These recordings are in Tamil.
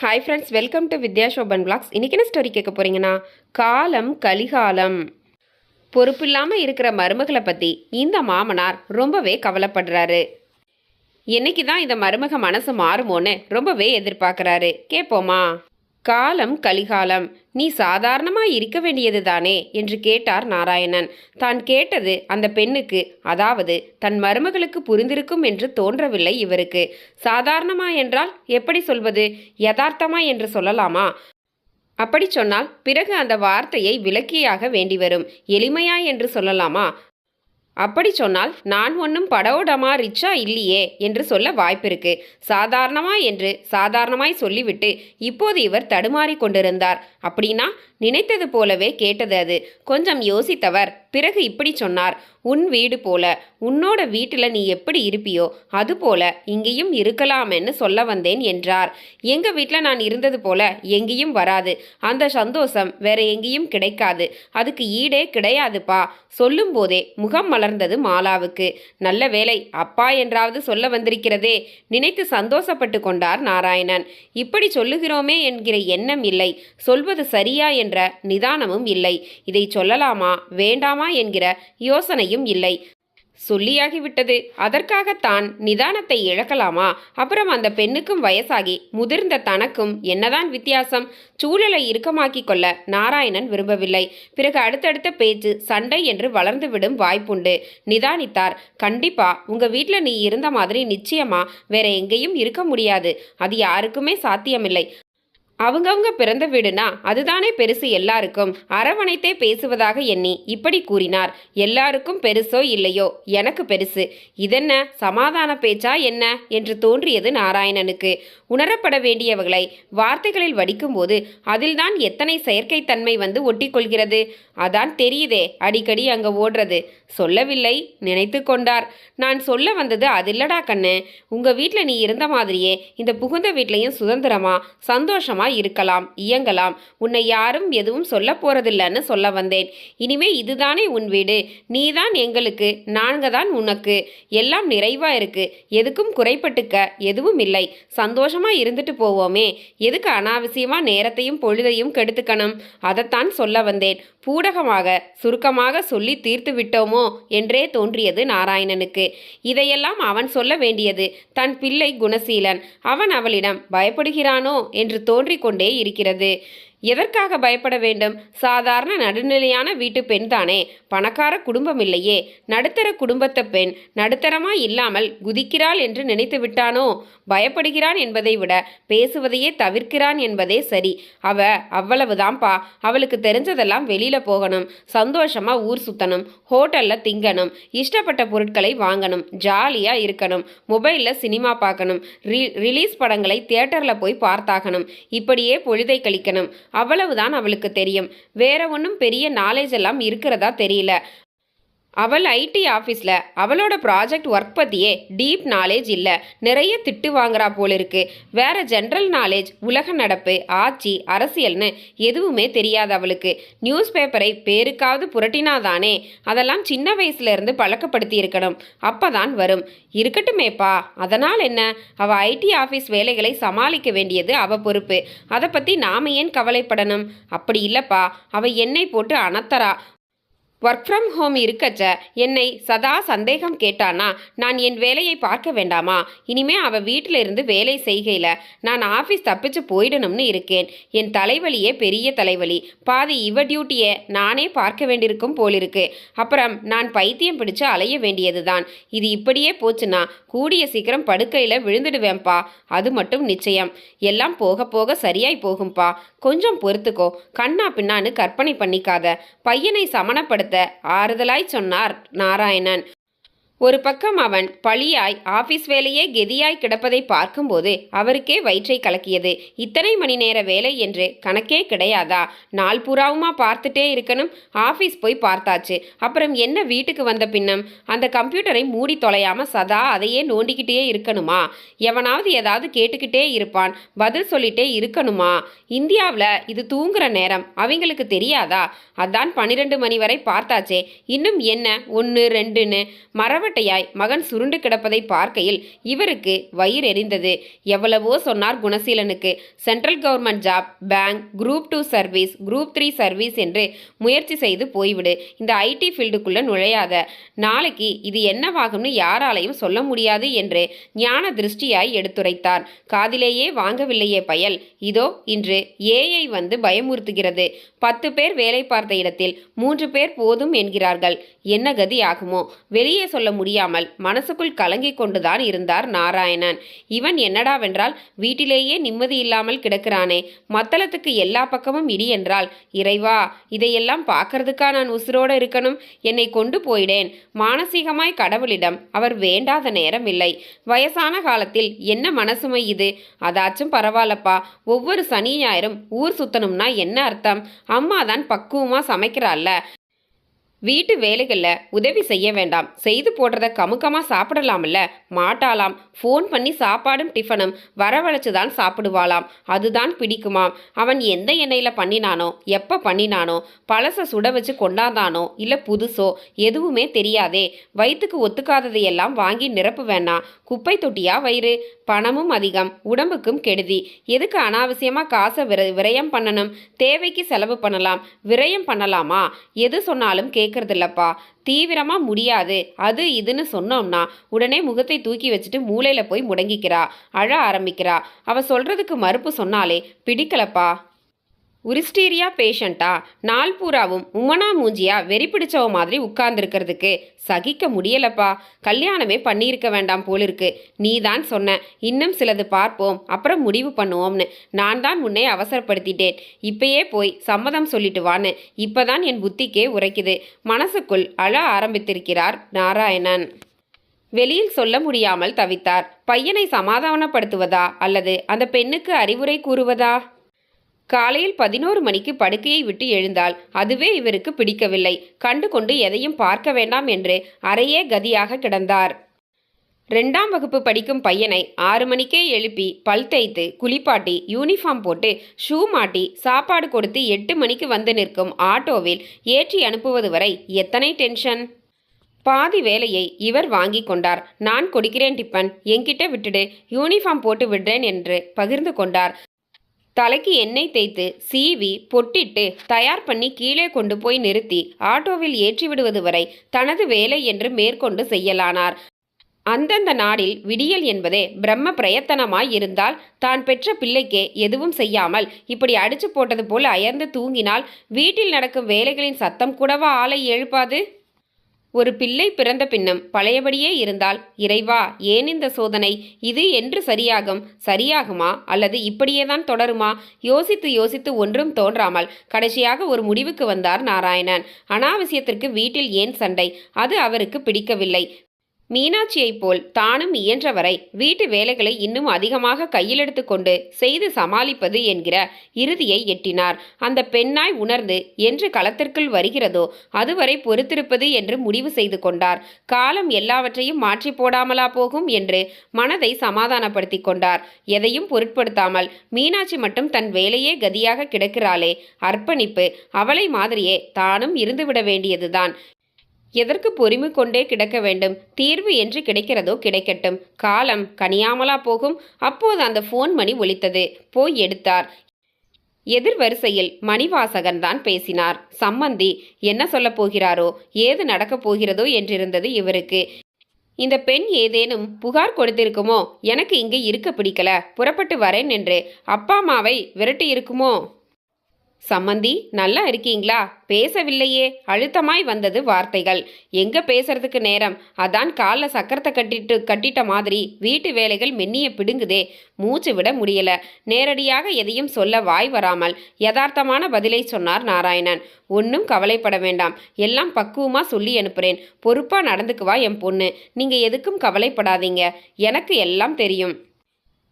Hi friends welcome to Vidya Shoban blogs இன்றைக்கி என்ன ஸ்டோரி கேட்க போகிறீங்கன்னா காலம் கலிகாலம். பொறுப்பில்லாமல் இருக்கிற மருமகளை பற்றி இந்த மாமனார் ரொம்பவே கவலைப்படுறாரு. என்னைக்கு தான் இந்த மருமக மனசு மாறுமோன்னு ரொம்பவே எதிர்பார்க்குறாரு. கேட்போமா காலம் கலிகாலம். நீ சாதாரணமாக இருக்க வேண்டியது தானே என்று கேட்டார் நாராயணன். தான் கேட்டது அந்த பெண்ணுக்கு அதாவது தன் மருமகளுக்கு புரிந்திருக்கும் என்று தோன்றவில்லை இவருக்கு. சாதாரணமா என்றால் எப்படி சொல்வது? யதார்த்தமா என்று சொல்லலாமா? அப்படி சொன்னால் பிறகு அந்த வார்த்தையை விளக்கியாக வேண்டி வரும். எளிமையா என்று சொல்லலாமா? அப்படி சொன்னால் நான் ஒன்றும் படோடமா ரிச்சா இல்லையே என்று சொல்ல வாய்ப்பிருக்கு. சாதாரணமா என்று சாதாரணமாய் சொல்லிவிட்டு இப்போது இவர் தடுமாறிக் கொண்டிருந்தார். அப்படின்னா நினைத்தது போலவே கேட்டது அது. கொஞ்சம் யோசித்தவர். பிறகு இப்படி சொன்னார். உன் வீடு போல உன்னோட வீட்டில் நீ எப்படி இருப்பியோ அது போல இங்கேயும் இருக்கலாமென்னு சொல்ல வந்தேன் என்றார். எங்க வீட்டில் நான் இருந்தது போல எங்கேயும் வராது. அந்த சந்தோஷம் வேற எங்கேயும் கிடைக்காது. அதுக்கு ஈடே கிடையாதுப்பா. சொல்லும்போதே முகம் மலர்ந்தது மாலாவுக்கு. நல்ல வேலை அப்பா என்றாவது சொல்ல வந்திருக்கிறதே. நினைத்து சந்தோஷப்பட்டு கொண்டார் நாராயணன். இப்படி சொல்லுகிறோமே என்கிற எண்ணம் இல்லை. சொல்வது சரியா என்ற நிதானமும் இல்லை. இதை சொல்லலாமா? வேண்டாமா என்கிற யோசனையும் இல்லை. சொல்லியாகிவிட்டது. அதற்காகத்தான் நிதானத்தை இழக்கலாமா? அப்புறம் அந்த பெண்ணுக்கும் வயசாகி முதிர்ந்த தனக்கும் என்னதான் வித்தியாசம்? சூழலை இறுக்கமாக்கிக் கொள்ள நாராயணன் விரும்பவில்லை. பிறகு அடுத்தடுத்த பேச்சு சண்டை என்று வளர்ந்துவிடும் வாய்ப்புண்டு. நிதானித்தார். கண்டிப்பா உங்க வீட்டில் நீ இருந்த மாதிரி நிச்சயமா வேற எங்கேயும் இருக்க முடியாது. அது யாருக்குமே சாத்தியமில்லை. அவங்கவுங்க பிறந்த வீடுனா அதுதானே பெருசு எல்லாருக்கும். அரவணைத்தே பேசுவதாக எண்ணி இப்படி கூறினார். எல்லாருக்கும் பெருசோ இல்லையோ? எனக்கு பெருசு. இதென்ன? சமாதான பேச்சா என்ன? என்று தோன்றியது நாராயணனுக்கு. உணரப்பட வேண்டியவர்களை வார்த்தைகளில் வடிக்கும்போது அதில்தான் எத்தனை செயற்கைத்தன்மை வந்து ஒட்டிக்கொள்கிறது. அதான் தெரியுதே அடிக்கடி அங்கே ஓடுறது. சொல்லவில்லை நினைத்து கொண்டார். நான் சொல்ல வந்தது அதில்லடா கண்ணு. உங்க வீட்டில் நீ இருந்த மாதிரியே இந்த புகுந்த வீட்லையும் சுதந்திரமா சந்தோஷமா இருக்கலாம் இயங்கலாம். உன்னை யாரும் எதுவும் சொல்ல போகிறதில்லன்னு சொல்ல வந்தேன். இனிமே இதுதானே உன் வீடு. நீதான் எங்களுக்கு நான்க தான் உனக்கு. எல்லாம் நிறைவா இருக்கு. எதுக்கும் குறைப்பட்டுக்க எதுவும் இல்லை. சந்தோஷம் இருந்துட்டு போவோமே. எதுக்கு அனாவசியமா நேரத்தையும் பொழுதையும் கெடுத்துக்கணும்? அதைத்தான் சொல்ல வந்தேன். பூடகமாக சுருக்கமாக சொல்லி தீர்த்து விட்டோமோ? என்றே தோன்றியது நாராயணனுக்கு. இதையெல்லாம் அவன் சொல்ல வேண்டியது. தன் பிள்ளை குணசீலன். அவன் அவளிடம் பயப்படுகிறானோ? என்று தோன்றிக்கொண்டே இருக்கிறது. எதற்காக பயப்பட வேண்டும்? சாதாரண நடுநிலையான வீட்டு பெண் தானே. பணக்கார குடும்பம் இல்லையே. நடுத்தர குடும்பத்த பெண் நடுத்தரமா இல்லாமல் குதிக்கிறாள் என்று நினைத்து விட்டானோ? பயப்படுகிறான் என்பதை விட பேசுவதையே தவிர்க்கிறான் என்பதே சரி. அவ அவ்வளவுதான்ப்பா. அவளுக்கு தெரிஞ்சதெல்லாம் வெளியில போகணும். சந்தோஷமா ஊர் சுத்தணும். ஹோட்டல்ல திங்கணும். இஷ்டப்பட்ட பொருட்களை வாங்கணும். ஜாலியா இருக்கணும். மொபைல்ல சினிமா பார்க்கணும். ரி ரிலீஸ் படங்களை தியேட்டர்ல போய் பார்த்தாகணும். இப்படியே பொழுதை கழிக்கணும். அவ்வளவுதான் அவளுக்கு தெரியும். வேற ஒன்றும் பெரிய நாலேஜ் எல்லாம் இருக்கிறதா தெரியல. அவள் ஐடி ஆஃபீஸில் அவளோட ப்ராஜெக்ட் ஒர்க் பற்றியே டீப் நாலேஜ் இல்லை. நிறைய திட்டு வாங்குறா போல இருக்கு. வேற ஜென்ரல் நாலேஜ் உலக நடப்பு ஆட்சி அரசியல்னு எதுவுமே தெரியாது அவளுக்கு. நியூஸ் பேப்பரை பேருக்காவது புரட்டினாதானே? அதெல்லாம் சின்ன வயசுல இருந்து பழக்கப்படுத்தி இருக்கணும். அப்பதான் வரும். இருக்கட்டுமேப்பா அதனால் என்ன? அவ ஐடி ஆஃபீஸ் வேலைகளை சமாளிக்க வேண்டியது அவ பொறுப்பு. அதை பற்றி நாம ஏன் கவலைப்படணும்? அப்படி இல்லைப்பா அவ என்னை போட்டு அனத்தரா ஒர்க் ஃப்ரம் ஹோம் இருக்கச்ச என்னை சதா சந்தேகம் கேட்டானா நான் என் வேலையை பார்க்க வேண்டாமா? இனிமே அவ வீட்டில் இருந்து வேலை செய்கையில் நான் ஆஃபீஸ் தப்பிச்சு போயிடணும்னு இருக்கேன். என் தலைவலியே பெரிய தலைவலி. பாதி இவ டியூட்டியை நானே பார்க்க வேண்டியிருக்கும் போலிருக்கு. அப்புறம் நான் பைத்தியம் பிடிச்சு அலைய வேண்டியதுதான். இது இப்படியே போச்சுன்னா கூடிய சீக்கிரம் படுக்கையில் விழுந்துடுவேன்ப்பா. அது மட்டும் நிச்சயம். எல்லாம் போக போக சரியாய் போகும்பா. கொஞ்சம் பொறுத்துக்கோ. கண்ணா பின்னான்னு கற்பனை பண்ணிக்காத. பையனை சமணப்படுத்த ஆறுதலாய் சொன்னார் நாராயணன். ஒரு பக்கம் அவன் பழியாய் ஆபீஸ் வேலையே கெதியாய் கிடப்பதை பார்க்கும்போது அவருக்கே வயிற்றை கலக்கியது. இத்தனை மணி நேர வேலை என்று கணக்கே கிடையாதா? நாள் பூராவுமா பார்த்துட்டே இருக்கணும்? ஆபீஸ் போய் பார்த்தாச்சு. அப்புறம் என்ன வீட்டுக்கு வந்த பின்னம்? அந்த கம்ப்யூட்டரை மூடி தொலையாம சதா அதையே நோண்டிக்கிட்டே இருக்கணுமா? எவனாவது ஏதாவது கேட்டுக்கிட்டே இருப்பான். பதில் சொல்லிட்டே இருக்கணுமா? இந்தியாவில் இது தூங்குற நேரம். அவங்களுக்கு தெரியாதா? அதான் பன்னிரெண்டு மணி வரை பார்த்தாச்சே. இன்னும் என்ன? ஒன்று ரெண்டுன்னு. மரவ மரவட்டையாய் மகன் சுருண்டு கிடப்பதை பார்க்கையில் இவருக்கு வயிறு எரிந்தது. எவ்வளவோ சொன்னார் குணசீலனுக்கு. Central government job bank group two service group three service என்று முயற்சி செய்து போய்விடு. இந்த ஐடி ஃபீல்டுக்குள்ளே நுழையாத. நாளைக்கு இது என்னவாகும்னு யாராலையும் சொல்ல முடியாது என்று ஞான திருஷ்டியாய் எடுத்துரைத்தார். காதிலேயே வாங்கவில்லையே பயல். இதோ இன்று ஏஐ வந்து பயமுறுத்துகிறது. பத்து பேர் வேலை பார்த்த இடத்தில் மூன்று பேர் போதும் என்கிறார்கள். என்ன கதி ஆகுமோ? வெளியே சொல்ல முடியாமல் மனசுக்குள் கலங்கிக் கொண்டுதான் இருந்தார் நாராயணன். இவன் என்னடாவென்றால் வீட்டிலேயே நிம்மதி இல்லாமல் கிடக்கிறானே. மத்தளத்துக்கு எல்லா பக்கமும் இடி என்றால் இறைவா இதையெல்லாம் பார்க்கறதுக்கா நான் உசுரோட இருக்கணும்? என்னை கொண்டு போயிடேன். மானசீகமாய் கடவுளிடம் அவர் வேண்டாத நேரம் இல்லை. வயசான காலத்தில் என்ன மனசுமை இது? அதாச்சும் பரவாயில்லப்பா. ஒவ்வொரு சனி ஞாயிறும் ஊர் சுத்தணும்னா என்ன அர்த்தம்? அம்மா தான் பக்குவமாக சமைக்கிறாள்ல. வீட்டு வேலைகளில் உதவி செய்ய வேண்டாம். செய்து போடுறத கமுக்கமாக சாப்பிடலாம்ல? மாட்டாலாம் ஃபோன் பண்ணி சாப்பாடும் டிஃபனும் வரவழைச்சு தான் சாப்பிடுவாளாம். அதுதான் பிடிக்குமாம் அவன் எந்த எண்ணெயில் பண்ணினானோ எப்போ பண்ணினானோ பழசை சுட வச்சு கொண்டாந்தானோ இல்லை புதுசோ எதுவுமே தெரியாதே. வயிற்றுக்கு ஒத்துக்காததையெல்லாம் வாங்கி நிரப்பு வேணாம் குப்பை தொட்டியா வயிறு? பணமும் அதிகம் உடம்புக்கும் கெடுதி. எதுக்கு அனாவசியமாக காசை விர விரயம் பண்ணணும்? தேவைக்கு செலவு பண்ணலாம். விரயம் பண்ணலாமா? எது சொன்னாலும் இருக்கிறது இல்லைப்பா தீவிரமாக முடியாது. அது இதுன்னு சொன்னோம்னா உடனே முகத்தை தூக்கி வச்சுட்டு மூளையில் போய் முடங்கிக்கிறா. அழ ஆரம்பிக்கிறா. அவ சொல்றதுக்கு மறுப்பு சொன்னாலே பிடிக்கலப்பா. உரிஸ்டீரியா பேஷண்ட்டா நாள் பூராவும் உமனா மூஞ்சியா வெறி பிடிச்சவ மாதிரி உட்கார்ந்துருக்கிறதுக்கு சகிக்க முடியலப்பா. கல்யாணமே பண்ணியிருக்க வேண்டாம் போலிருக்கு. நீ தான் சொன்ன இன்னும் சிலது பார்ப்போம் அப்புறம் முடிவு பண்ணுவோம்னு. நான் தான் உன்னை அவசரப்படுத்திட்டேன். இப்பயே போய் சம்மதம் சொல்லிட்டு வான்னு. இப்பதான் என் புத்திக்கே உரைக்குது. மனசுக்குள் அழ ஆரம்பித்திருக்கிறார் நாராயணன். வெளியில் சொல்ல முடியாமல் தவித்தார். பையனை சமாதானப்படுத்துவதா அல்லது அந்த பெண்ணுக்கு அறிவுரை கூறுவதா? காலையில் பதினோரு மணிக்கு படுக்கையை விட்டு எழுந்தால் அதுவே இவருக்கு பிடிக்கவில்லை. கண்டு கொண்டு எதையும் பார்க்க வேண்டாம் என்று அறையே கதியாக கிடந்தார். ரெண்டாம் வகுப்பு படிக்கும் பையனை ஆறு மணிக்கே எழுப்பி பல் தேய்த்து குளிப்பாட்டி யூனிஃபார்ம் போட்டு ஷூ மாட்டி சாப்பாடு கொடுத்து எட்டு மணிக்கு வந்து நிற்கும் ஆட்டோவில் ஏற்றி அனுப்புவது வரை எத்தனை டென்ஷன் பாதி வேலையை இவர் வாங்கி கொண்டார். நான் கொடுக்கிறேன் டிப்பன். என்கிட்ட விட்டுடு. யூனிஃபார்ம் போட்டு விடுறேன் என்று பகிர்ந்து கொண்டார். தலைக்கு எண்ணெய் தேய்த்து சீவி பொட்டிட்டு தயார் பண்ணி கீழே கொண்டு போய் நிறுத்தி ஆட்டோவில் ஏற்றி விடுவது வரை தனது வேலை என்று மேற்கொண்டு செய்யலானார். அந்தந்த நாடில் விடியல் என்பதே பிரம்ம பிரயத்தனமாய் இருந்தால் தான் பெற்ற பிள்ளைக்கே எதுவும் செய்யாமல் இப்படி அடிச்சு போட்டது போல் அயர்ந்து தூங்கினால் வீட்டில் நடக்கும் வேலைகளின் சத்தம் கூடவா ஆளை எழுப்பாது? ஒரு பிள்ளை பிறந்த பின்னும் பழையபடியே இருந்தால் இறைவா ஏன் இந்த சோதனை? இது என்று சரியாகும். சரியாகுமா? அல்லது இப்படியேதான் தொடருமா? யோசித்து யோசித்து ஒன்றும் தோன்றாமல் கடைசியாக ஒரு முடிவுக்கு வந்தார் நாராயணன். அனாவசியத்திற்கு வீட்டில் ஏன் சண்டை? அது அவருக்கு பிடிக்கவில்லை. மீனாட்சியைப் போல் தானும் இயன்றவரை வீட்டு வேலைகளை இன்னும் அதிகமாக கையில் எடுத்துக்கொண்டு செய்து சமாளிப்பது என்கிற இறுதியை எட்டினார். அந்த பெண்ணாய் உணர்ந்து என்று களத்திற்குள் வருகிறதோ அதுவரை பொறுத்திருப்பது என்று முடிவு செய்து கொண்டார். காலம் எல்லாவற்றையும் மாற்றி போடாமலா போகும் என்று மனதை சமாதானப்படுத்தி கொண்டார். எதையும் பொருட்படுத்தாமல் மீனாட்சி மட்டும் தன் வேலையே கதியாக கிடக்கிறாளே அர்ப்பணிப்பு அவளை மாதிரியே தானும் இருந்துவிட வேண்டியதுதான். எதற்கு பொறுமை கொண்டே கிடக்க வேண்டும்? தீர்வு என்று கிடைக்கிறதோ கிடைக்கட்டும். காலம் கனியாமலா போகும். அப்போது அந்த ஃபோன் மணி ஒலித்தது. போய் எடுத்தார். எதிர் வரிசையில் மணிவாசகன் தான் பேசினார். சம்மந்தி என்ன சொல்லப் போகிறாரோ? ஏது நடக்கப் போகிறதோ என்றிருந்தது இவருக்கு. இந்த பெண் ஏதேனும் புகார் கொடுத்திருக்குமோ? எனக்கு இங்கே இருக்க பிடிக்கல. புறப்பட்டு வரேன் என்று. அப்பா அம்மாவை விரட்டி இருக்குமோ சம்மந்தி நல்லா இருக்கீங்களா? பேசவில்லையே. அழுத்தமாய் வந்தது வார்த்தைகள். எங்க பேசுறதுக்கு நேரம்? அதான் காலில் சக்கரத்தை கட்டிட்டு கட்டிட்ட மாதிரி. வீட்டு வேலைகள் மென்னிய பிடுங்குதே. மூச்சு விட முடியல. நேரடியாக எதையும் சொல்ல வாய் வராமல் யதார்த்தமான பதிலை சொன்னார் நாராயணன். ஒன்றும் கவலைப்பட வேண்டாம். எல்லாம் பக்குவமா சொல்லி அனுப்புறேன். பொறுப்பா நடந்துக்குவா என் பொண்ணு. நீங்க எதுக்கும் கவலைப்படாதீங்க. எனக்கு எல்லாம் தெரியும்.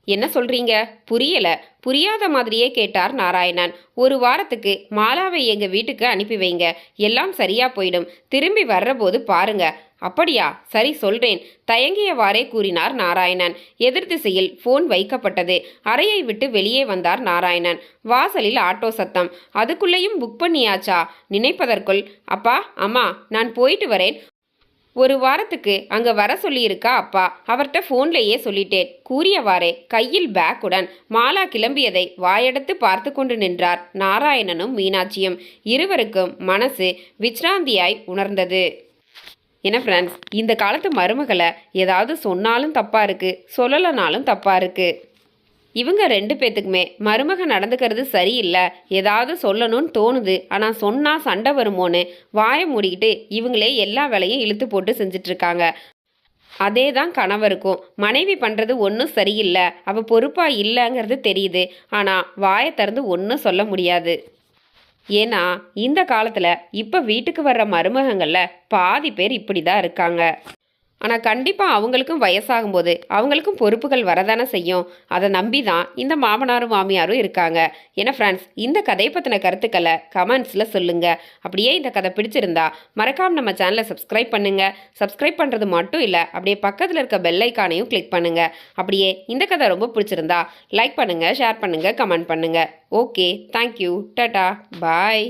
என்ன சொல்றீங்க? புரியல. புரியாத மாதிரியே கேட்டார் நாராயணன். ஒரு வாரத்துக்கு மாலாவை எங்க வீட்டுக்கு அனுப்பி வைங்க. எல்லாம் சரியா போயிடும். திரும்பி வர்றபோது பாருங்க. அப்படியா? சரி சொல்றேன். தயங்கியவாறே கூறினார் நாராயணன். எதிர் திசையில் போன் வைக்கப்பட்டது. அறையை விட்டு வெளியே வந்தார் நாராயணன். வாசலில் ஆட்டோ சத்தம். அதுக்குள்ளேயும் புக் பண்ணியாச்சா? நினைப்பதற்குள். அப்பா அம்மா நான் போயிட்டு வரேன். ஒரு வாரத்துக்கு அங்க வர சொல்லியிருக்கா அப்பா. அவர்கிட்ட ஃபோன்லேயே சொல்லிட்டேன். கூறியவாறே கையில் பேக்குடன் மாலா கிளம்பியதை வாயெடுத்து பார்த்து கொண்டு நின்றார் நாராயணனும் மீனாட்சியும். இருவருக்கும் மனசு விச்ராந்தியாய் உணர்ந்தது. என்ன ஃப்ரெண்ட்ஸ் இந்த காலத்து மருமகளை ஏதாவது சொன்னாலும் தப்பா இருக்கு சொல்லலைனாலும் தப்பா இருக்கு. இவங்க ரெண்டு பேத்துக்குமே மருமக நடந்துக்கிறது சரியில்லை. ஏதாவது சொல்லணும்னு தோணுது. ஆனால் சொன்னால் சண்டை வருமோன்னு வாயை மூடிக்கிட்டு இவங்களே எல்லா வேலையும் இழுத்து போட்டு செஞ்சிட்ருக்காங்க. அதே தான் கணவருக்கும். மனைவி பண்ணுறது ஒன்றும் சரியில்லை. அவள் பொறுப்பாக இல்லைங்கிறது தெரியுது. ஆனால் வாயை திறந்து ஒன்றும் சொல்ல முடியாது. ஏன்னா இந்த காலத்தில் இப்போ வீட்டுக்கு வர்ற மருமகங்களில் பாதி பேர் இப்படி தான் இருக்காங்க. ஆனால் கண்டிப்பாக அவங்களுக்கும் வயசாகும்போது அவங்களுக்கும் பொறுப்புகள் வரதானே செய்யும். அதை நம்பி தான் இந்த மாமனாரும் மாமியாரும் இருக்காங்க. ஏன்னா ஃப்ரெண்ட்ஸ் இந்த கதையை பற்றின கருத்துக்களை கமெண்ட்ஸில் சொல்லுங்கள் அப்படியே இந்த கதை பிடிச்சிருந்தா மறக்காம நம்ம சேனலை சப்ஸ்கிரைப் பண்ணுங்கள் சப்ஸ்கிரைப் பண்ணுறது மட்டும் இல்லை அப்படியே பக்கத்தில் இருக்க பெல் ஐக்கானையும் கிளிக் பண்ணுங்கள் அப்படியே இந்த கதை ரொம்ப பிடிச்சிருந்தா லைக் பண்ணுங்கள் ஷேர் பண்ணுங்கள் கமெண்ட் பண்ணுங்கள் ஓகே தேங்க்யூ டட்டா பாய்